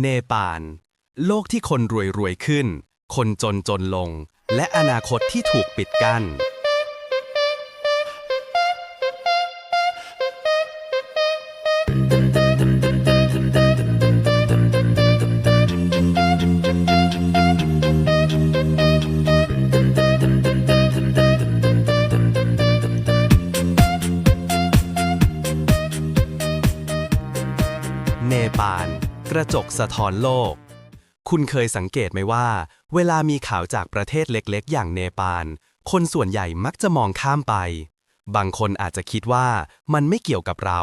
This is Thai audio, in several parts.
เนปาล โลกที่คนรวยรวยขึ้น คนจนจนลง และอนาคตที่ถูกปิดกั้น เนปาล กระจกสะท้อนโลก คุณเคยสังเกตไหมว่า เวลามีข่าวจากประเทศเล็กๆ อย่างเนปาล คนส่วนใหญ่มักจะมองข้ามไป บางคนอาจจะคิดว่ามันไม่เกี่ยวกับเรา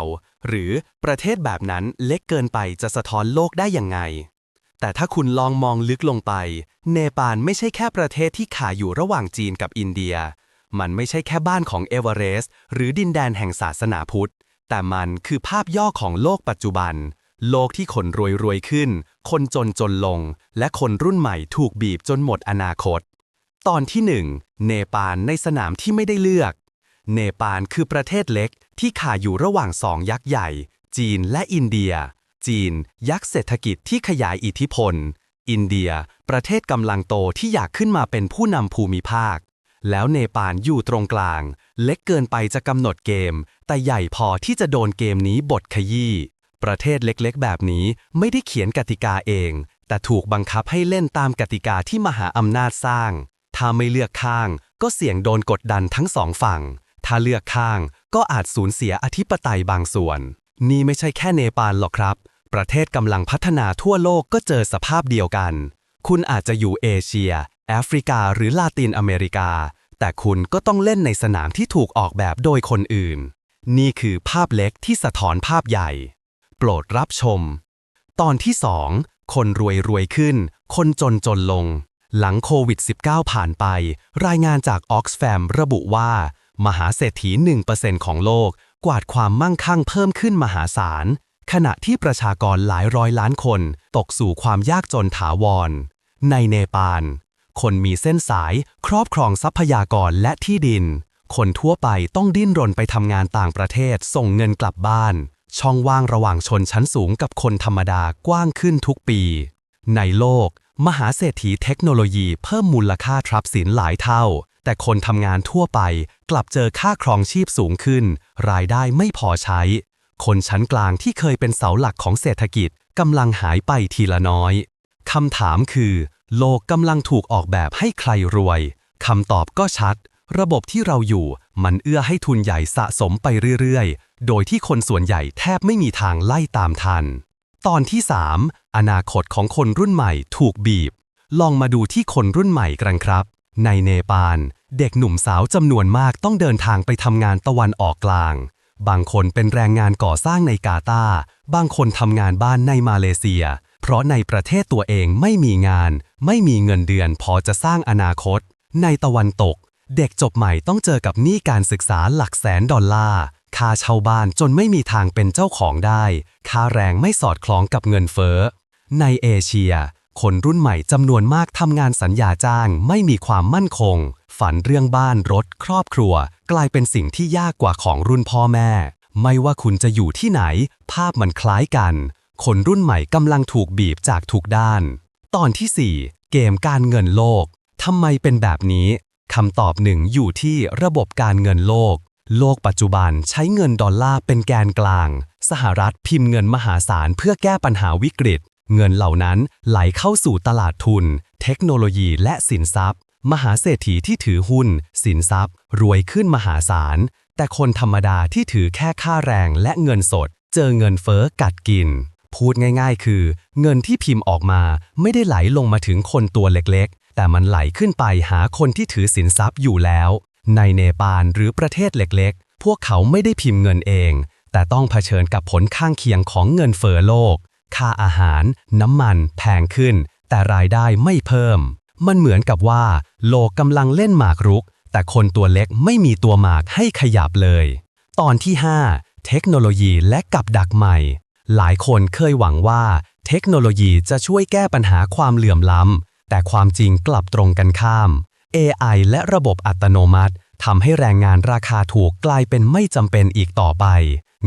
หรือประเทศแบบนั้นเล็กเกินไปจะสะท้อนโลกได้ยังไง แต่ถ้าคุณลองมองลึกลงไป เนปาลไม่ใช่แค่ประเทศที่ขาอยู่ระหว่างจีนกับอินเดีย มันไม่ใช่แค่บ้านของเอเวอเรสต์หรือดินแดนแห่งศาสนาพุทธ แต่มันคือภาพย่อของโลกปัจจุบัน โลกที่คนรวยรวยขึ้น คนจนจนลง และคนรุ่นใหม่ถูกบีบจนหมดอนาคต ตอนที่ 1 เนปาลในสนามที่ไม่ได้เลือก เนปาลคือประเทศเล็กที่ขาอยู่ระหว่างสองยักษ์ใหญ่ จีนและอินเดีย จีน ยักษ์เศรษฐกิจที่ขยายอิทธิพล อินเดีย ประเทศกำลังโตที่อยากขึ้นมาเป็นผู้นำภูมิภาค แล้วเนปาลอยู่ตรงกลาง เล็กเกินไปจะกำหนดเกม แต่ใหญ่พอที่จะโดนเกมนี้บดขยี้ ประเทศเล็กๆ แบบนี้ไม่ได้เขียนกติกาเอง แต่ถูกบังคับให้เล่นตามกติกาที่มหาอำนาจสร้าง ถ้าไม่เลือกข้าง ก็เสี่ยงโดนกดดันทั้งสองฝั่ง ถ้าเลือกข้าง ก็อาจสูญเสียอธิปไตยบางส่วน นี่ไม่ใช่แค่เนปาลหรอกครับ ประเทศกำลังพัฒนาทั่วโลกก็เจอสภาพเดียวกัน คุณอาจจะอยู่เอเชีย แอฟริกา หรือลาตินอเมริกา แต่คุณก็ต้องเล่นในสนามที่ถูกออกแบบโดยคนอื่น นี่คือภาพเล็กที่สะท้อนภาพใหญ่ ปรดรับชม ตอนที่ 2 คนรวยรวยขึ้น คนจนจนลง หลังโควิด -19 ผ่านไป รายงานจากอ Oxfam ระบุว่า มหาเศรษฐี 1%ของโลก กวาดความมั่งคั่งเพิ่มขึ้นมหาศาล ขณะที่ประชากรหลายร้อยล้านคน ตกสู่ความยากจนถาวร ในเนปาล คนมีเส้นสาย ครอบครองทรัพยากรและที่ดิน คนทั่วไปต้องดิ้นรนไปทำงานต่างประเทศส่งเงินกลับบ้าน ช่องว่างระหว่างชนชั้นสูงกับคนธรรมดากว้างขึ้นทุกปี ในโลก มหาเศรษฐีเทคโนโลยีเพิ่มมูลค่าทรัพย์สินหลายเท่า แต่คนทำงานทั่วไปกลับเจอค่าครองชีพสูงขึ้น รายได้ไม่พอใช้ คนชั้นกลางที่เคยเป็นเสาหลักของเศรษฐกิจกำลังหายไปทีละน้อยคำถามคือ โลกกำลังถูกออกแบบให้ใครรวยคำตอบก็ชัด ระบบที่เราอยู่มันเอื้อให้ทุนใหญ่สะสมไปเรื่อยๆ โดยที่คนส่วนใหญ่แทบไม่มีทางไล่ตามทัน ตอนที่ 3 อนาคตของคนรุ่นใหม่ถูกบีบ ลองมาดูที่คนรุ่นใหม่กันครับ ในเนปาล เด็กหนุ่มสาวจำนวนมากต้องเดินทางไปทำงานตะวันออกกลาง บางคนเป็นแรงงานก่อสร้างในกาตาบางคนทำงานบ้านในมาเลเซีย เพราะในประเทศตัวเองไม่มีงาน ไม่มีเงินเดือนพอจะสร้างอนาคต ในตะวันตก เด็กจบใหม่ต้องเจอกับหนี้การศึกษาหลักแสนดอลลาร์ ค่าเช่าบ้านจนไม่มีทางเป็นเจ้าของได้ ค่าแรงไม่สอดคล้องกับเงินเฟ้อ ในเอเชีย คนรุ่นใหม่จำนวนมากทำงานสัญญาจ้าง ไม่มีความมั่นคง ฝันเรื่องบ้านรถครอบครัว กลายเป็นสิ่งที่ยากกว่าของรุ่นพ่อแม่ ไม่ว่าคุณจะอยู่ที่ไหน ภาพมันคล้ายกัน คนรุ่นใหม่กำลังถูกบีบจากทุกด้าน ตอนที่ 4 เกมการเงินโลกทำไมเป็นแบบนี้คำตอบหนึ่งอยู่ที่ระบบการเงินโลก โลกปัจจุบันใช้เงินดอลลาร์เป็นแกนกลาง สหรัฐพิมพ์เงินมหาศาลเพื่อแก้ปัญหาวิกฤต เงินเหล่านั้นไหลเข้าสู่ตลาดทุน เทคโนโลยีและสินทรัพย์ มหาเศรษฐีที่ถือหุ้น สินทรัพย์ รวยขึ้นมหาศาล แต่คนธรรมดาที่ถือแค่ค่าแรงและเงินสด เจอเงินเฟ้อกัดกิน พูดง่าย ๆ คือ เงินที่พิมพ์ออกมาไม่ได้ไหลลงมาถึงคนตัวเล็กๆ แต่มันไหลขึ้นไปหาคนที่ถือสินทรัพย์อยู่แล้ว ในเนปาลหรือประเทศเล็กๆ พวกเขาไม่ได้พิมพ์เงินเอง แต่ต้องเผชิญกับผลข้างเคียงของเงินเฟ้อโลก ค่าอาหาร น้ำมัน แพงขึ้น แต่รายได้ไม่เพิ่ม มันเหมือนกับว่า โลกกำลังเล่นหมากรุก แต่คนตัวเล็กไม่มีตัวหมากให้ขยับเลย ตอนที่ 5 เทคโนโลยีและกับดักใหม่ หลายคนเคยหวังว่า เทคโนโลยีจะช่วยแก้ปัญหาความเหลื่อมล้ำแต่ความจริงกลับตรงกันข้าม AI และระบบอัตโนมัติทำให้แรงงานราคาถูกกลายเป็นไม่จำเป็นอีกต่อไป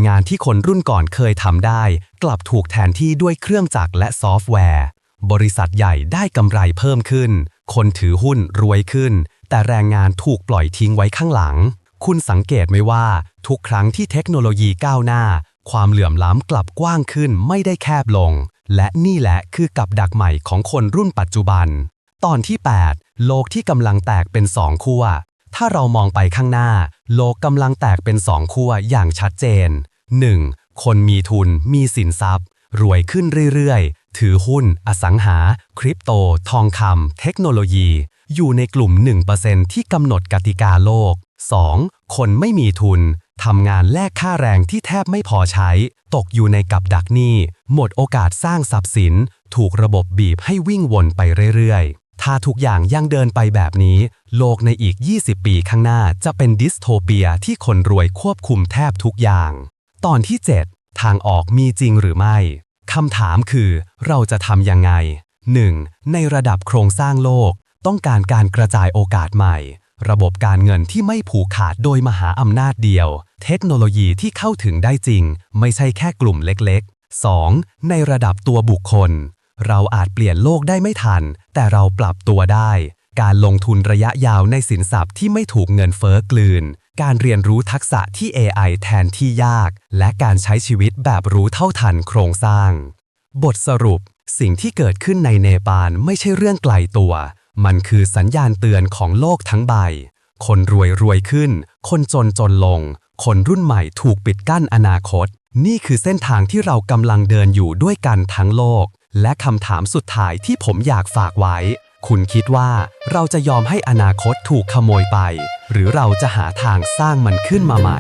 งานที่คนรุ่นก่อนเคยทำได้ กลับถูกแทนที่ด้วยเครื่องจักรและซอฟต์แวร์ บริษัทใหญ่ได้กำไรเพิ่มขึ้น คนถือหุ้นรวยขึ้น แต่แรงงานถูกปล่อยทิ้งไว้ข้างหลัง คุณสังเกตไหมว่า ทุกครั้งที่เทคโนโลยีก้าวหน้า ความเหลื่อมล้ำกลับกว้างขึ้นไม่ได้แคบลง และนี่แหละคือกับดักใหม่ของคนรุ่นปัจจุบัน ตอนที่ 8 โลกที่กำลังแตกเป็นสองขั้ว ถ้าเรามองไปข้างหน้า โลกกำลังแตกเป็นสองขั้วอย่างชัดเจน 1. คนมีทุนมีสินทรัพย์ รวยขึ้นเรื่อยๆ ถือหุ้น อสังหา คริปโต ทองคำเทคโนโลยี อยู่ในกลุ่ม 1%ที่กำหนดกติกาโลก 2. คนไม่มีทุนทำงานแลกค่าแรงที่แทบไม่พอใช้ ตกอยู่ในกับดักหนี้ หมดโอกาสสร้างทรัพย์สิน ถูกระบบบีบให้วิ่งวนไปเรื่อยๆ ถ้าทุกอย่างยังเดินไปแบบนี้ โลกในอีก 20 ปีข้างหน้าจะเป็นดิสโทเปียที่คนรวยควบคุมแทบทุกอย่าง ตอนที่ 7 ทางออกมีจริงหรือไม่ คำถามคือ เราจะทำยังไง 1. ในระดับโครงสร้างโลก ต้องการการกระจายโอกาสใหม่ ระบบการเงินที่ไม่ผูกขาดโดยมหาอำนาจเดียว เทคโนโลยีที่เข้าถึงได้จริง ไม่ใช่แค่กลุ่มเล็กๆ 2. ในระดับตัวบุคคล เราอาจเปลี่ยนโลกได้ไม่ทัน แต่เราปรับตัวได้ การลงทุนระยะยาวในสินทรัพย์ที่ไม่ถูกเงินเฟ้อกลืน การเรียนรู้ทักษะที่ AI แทนที่ยาก และการใช้ชีวิตแบบรู้เท่าทันโครงสร้าง บทสรุป สิ่งที่เกิดขึ้นในเนปาลไม่ใช่เรื่องไกลตัว มันคือสัญญาณเตือนของโลกทั้งใบ คนรวยรวยขึ้น คนจนจนลง คนรุ่นใหม่ถูกปิดกั้นอนาคต นี่คือเส้นทางที่เรากำลังเดินอยู่ด้วยกันทั้งโลก และคำถามสุดท้ายที่ผมอยากฝากไว้ คุณคิดว่าเราจะยอมให้อนาคตถูกขโมยไป หรือเราจะหาทางสร้างมันขึ้นมาใหม่